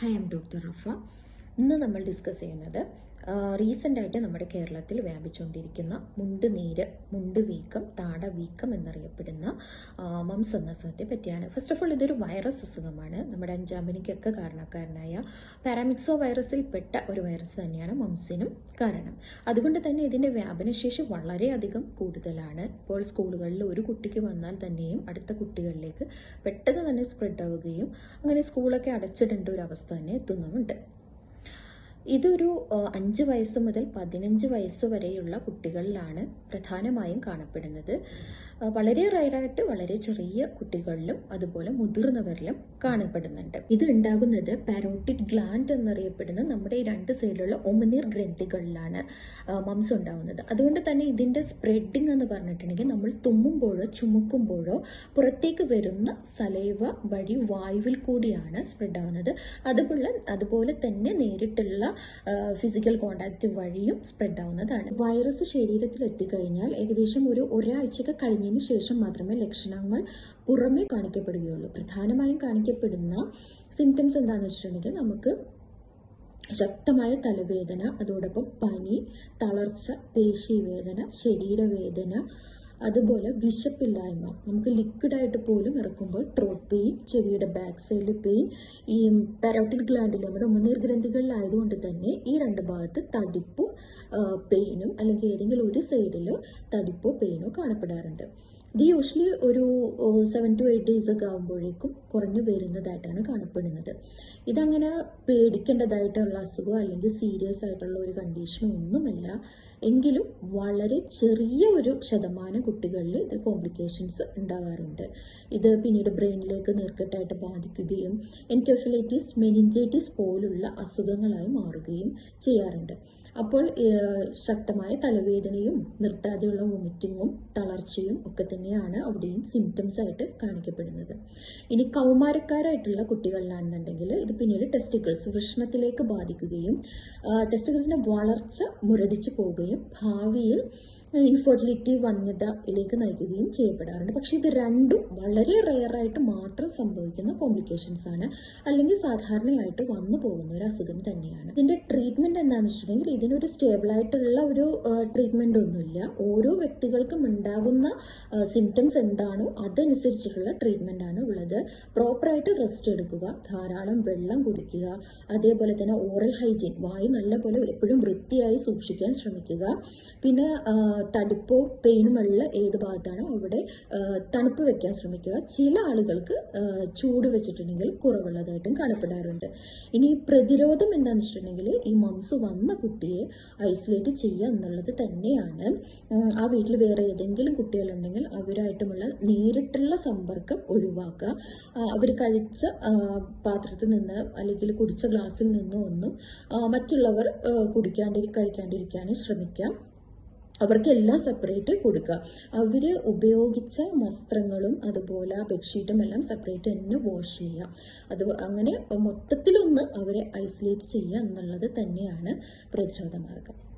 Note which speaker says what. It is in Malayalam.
Speaker 1: Hi M doctor Rafah. ഇന്ന് നമ്മൾ ഡിസ്കസ് ചെയ്യുന്നത് റീസെന്റ് ആയിട്ട് നമ്മുടെ കേരളത്തിൽ വ്യാപിച്ചുകൊണ്ടിരിക്കുന്ന മുണ്ട് നീര് മുണ്ട് വീക്കം താട വീക്കം എന്നറിയപ്പെടുന്ന മംസ് എന്ന അസുഖത്തെ പറ്റിയാണ്. ഫസ്റ്റ് ഓഫ് ഓൾ ഇതൊരു വൈറസ് അസുഖമാണ്. നമ്മുടെ അഞ്ചാമ്പനിക്കൊക്കെ കാരണക്കാരനായ പാരാമിക്സോ വൈറസിൽ പെട്ട ഒരു വൈറസ് തന്നെയാണ് മംസിനും കാരണം. അതുകൊണ്ട് തന്നെ ഇതിന്റെ വ്യാപനശേഷി വളരെയധികം കൂടുതലാണ്. ഇപ്പോൾ സ്കൂളുകളിൽ ഒരു കുട്ടിക്ക് വന്നാൽ തന്നെയും അടുത്ത കുട്ടികളിലേക്ക് പെട്ടെന്ന് തന്നെ സ്പ്രെഡ് ആവുകയും അങ്ങനെ സ്കൂളൊക്കെ അടച്ചിടേണ്ട ഒരു അവസ്ഥ തന്നെ എത്തുന്നുമുണ്ട്. ഇതൊരു അഞ്ച് വയസ്സ് മുതൽ പതിനഞ്ച് വയസ്സ് വരെയുള്ള കുട്ടികളിലാണ് പ്രധാനമായും കാണപ്പെടുന്നത്. വളരെ റയറായിട്ട് വളരെ ചെറിയ കുട്ടികളിലും അതുപോലെ മുതിർന്നവരിലും കാണപ്പെടുന്നുണ്ട്. ഇത് ഉണ്ടാകുന്നത് പാരോട്ടിഡ് ഗ്ലാൻഡ് എന്നറിയപ്പെടുന്ന നമ്മുടെ ഈ രണ്ട് സൈഡിലുള്ള ഒമനീർ ഗ്രന്ഥികളിലാണ് മംസ് ഉണ്ടാകുന്നത് അതുകൊണ്ട് തന്നെ ഇതിന്റെ സ്പ്രെഡിങ് എന്ന് പറഞ്ഞിട്ടുണ്ടെങ്കിൽ നമ്മൾ തുമ്മുമ്പോഴോ ചുമക്കുമ്പോഴോ പുറത്തേക്ക് വരുന്ന സലൈവ വഴി വായുവിൽ കൂടിയാണ് സ്പ്രെഡ് ആവുന്നത്. അതുപോലെ അതുപോലെ തന്നെ നേരിട്ടുള്ള ഫിസിക്കൽ കോണ്ടാക്റ്റ് വഴിയും സ്പ്രെഡ് ആവുന്നതാണ്. വൈറസ് ശരീരത്തിൽ എത്തിക്കഴിഞ്ഞാൽ ഏകദേശം ഒരു ഒരാഴ്ചയ്ക്ക് കഴിഞ്ഞതിന് ശേഷം മാത്രമേ ലക്ഷണങ്ങൾ പുറമേ കാണിക്കപ്പെടുകയുള്ളൂ. പ്രധാനമായും കാണിക്കപ്പെടുന്ന സിംറ്റംസ് എന്താണെന്ന് വെച്ചിട്ടുണ്ടെങ്കിൽ നമുക്ക് ശക്തമായ തലവേദന അതോടൊപ്പം പനി തളർച്ച പേശീവേദന ശരീരവേദന അതുപോലെ വിശപ്പില്ലായ്മ. നമുക്ക് ലിക്വിഡ് ആയിട്ട് പോലും ഇറക്കുമ്പോൾ ത്രോട്ട് പെയിൻ ചെവിയുടെ ബാക്ക് സൈഡിൽ പെയിൻ ഈ പാരോട്ടിഡ് ഗ്ലാൻഡിൽ നമ്മുടെ ഉമ്മനീർ ഗ്രന്ഥികളിലായതുകൊണ്ട് തന്നെ ഈ രണ്ട് ഭാഗത്ത് തടിപ്പും പെയിനും അല്ലെങ്കിൽ ഏതെങ്കിലും ഒരു സൈഡിൽ തടിപ്പോ പെയിനോ കാണപ്പെടാറുണ്ട്. ഇത് യൂഷ്വലി ഒരു സെവൻ ടു എയ്റ്റ് ഡേയ്സ് ഒക്കെ ആകുമ്പോഴേക്കും കുറഞ്ഞു വരുന്നതായിട്ടാണ് കാണപ്പെടുന്നത്. ഇതങ്ങനെ പേടിക്കേണ്ടതായിട്ടുള്ള അസുഖം അല്ലെങ്കിൽ സീരിയസ് ആയിട്ടുള്ള ഒരു കണ്ടീഷനോ ഒന്നുമല്ല. എങ്കിലും വളരെ ചെറിയ ഒരു ശതമാനം കുട്ടികളിൽ ഇത് കോംപ്ലിക്കേഷൻസ് ഉണ്ടാകാറുണ്ട്. ഇത് പിന്നീട് ബ്രെയിനിലേക്ക് നീർക്കെട്ടായിട്ട് ബാധിക്കുകയും എൻകെഫലൈറ്റിസ് മെനിഞ്ചൈറ്റിസ് പോലുള്ള അസുഖങ്ങളായി മാറുകയും ചെയ്യാറുണ്ട്. അപ്പോൾ ശക്തമായ തലവേദനയും നിർത്താതെയുള്ള വൊമിറ്റിങ്ങും തളർച്ചയും ഒക്കെ തന്നെയാണ് അവിടെയും സിംറ്റംസ് ആയിട്ട് കാണിക്കപ്പെടുന്നത്. ഇനി കൗമാരക്കാരായിട്ടുള്ള കുട്ടികളിലാണെന്നുണ്ടെങ്കിൽ ഇത് പിന്നീട് ടെസ്റ്റിക്കിൾസ് വൃഷ്ണത്തിലേക്ക് ബാധിക്കുകയും ടെസ്റ്റിക്കിൾസിന്റെ വളർച്ച മുരടിച്ചു പോവുകയും ഭാവിയിൽ ഇൻഫെർട്ടിലിറ്റി വന്യതയിലേക്ക് നയിക്കുകയും ചെയ്യപ്പെടാറുണ്ട്. പക്ഷെ ഇത് രണ്ടും വളരെ റെയറായിട്ട് മാത്രം സംഭവിക്കുന്ന കോംപ്ലിക്കേഷൻസ് ആണ്. അല്ലെങ്കിൽ സാധാരണയായിട്ട് വന്നു പോകുന്ന ഒരു അസുഖം തന്നെയാണ്. ഇതിന്റെ ട്രീറ്റ്മെന്റ് എന്താണെന്ന് വെച്ചിട്ടുണ്ടെങ്കിൽ ഇതിനൊരു സ്റ്റേബിൾ ആയിട്ടുള്ള ഒരു ട്രീറ്റ്മെന്റ് ഒന്നുമില്ല. ഓരോ വ്യക്തികൾക്കും ഉണ്ടാകുന്ന സിംറ്റംസ് എന്താണോ അതനുസരിച്ചിട്ടുള്ള ട്രീറ്റ്മെന്റ് ആണ് ഉള്ളത്. പ്രോപ്പറായിട്ട് റെസ്റ്റ് എടുക്കുക ധാരാളം വെള്ളം കുടിക്കുക അതേപോലെ തന്നെ ഓറൽ ഹൈജീൻ വായു നല്ലപോലെ എപ്പോഴും വൃത്തിയായി സൂക്ഷിക്കാൻ ശ്രമിക്കുക. പിന്നെ തടിപ്പോ പെയിനും ഉള്ള ഏത് ഭാഗത്താണോ അവിടെ തണുപ്പ് വെക്കാൻ ശ്രമിക്കുക. ചില ആളുകൾക്ക് ചൂട് വെച്ചിട്ടുണ്ടെങ്കിൽ കുറവുള്ളതായിട്ടും കാണപ്പെടാറുണ്ട്. ഇനി പ്രതിരോധം എന്താണെന്ന് വെച്ചിട്ടുണ്ടെങ്കിൽ ഈ മംസ് വന്ന കുട്ടിയെ ഐസൊലേറ്റ് ചെയ്യുക എന്നുള്ളത് തന്നെയാണ്. ആ വീട്ടിൽ വേറെ ഏതെങ്കിലും കുട്ടികളുണ്ടെങ്കിൽ അവരായിട്ടുമുള്ള നേരിട്ടുള്ള സമ്പർക്കം ഒഴിവാക്കുക. അവർ കഴിച്ച പാത്രത്തിൽ നിന്ന് അല്ലെങ്കിൽ കുടിച്ച ഗ്ലാസ്സിൽ നിന്നോ ഒന്നും മറ്റുള്ളവർ കുടിക്കാണ്ടിരി കുടിക്കാണ്ടി കഴിക്കാണ്ടിരിക്കാനും ശ്രമിക്കാം. അവർക്കെല്ലാം സെപ്പറേറ്റ് കൊടുക്കുക. അവർ ഉപയോഗിച്ച വസ്ത്രങ്ങളും അതുപോലെ ബെഡ്ഷീറ്റും എല്ലാം സെപ്പറേറ്റ് തന്നെ വാഷ് ചെയ്യുക. അത് അങ്ങനെ മൊത്തത്തിലൊന്ന് അവരെ ഐസൊലേറ്റ് ചെയ്യുക എന്നുള്ളത് തന്നെയാണ് പ്രതിരോധ മാർഗം.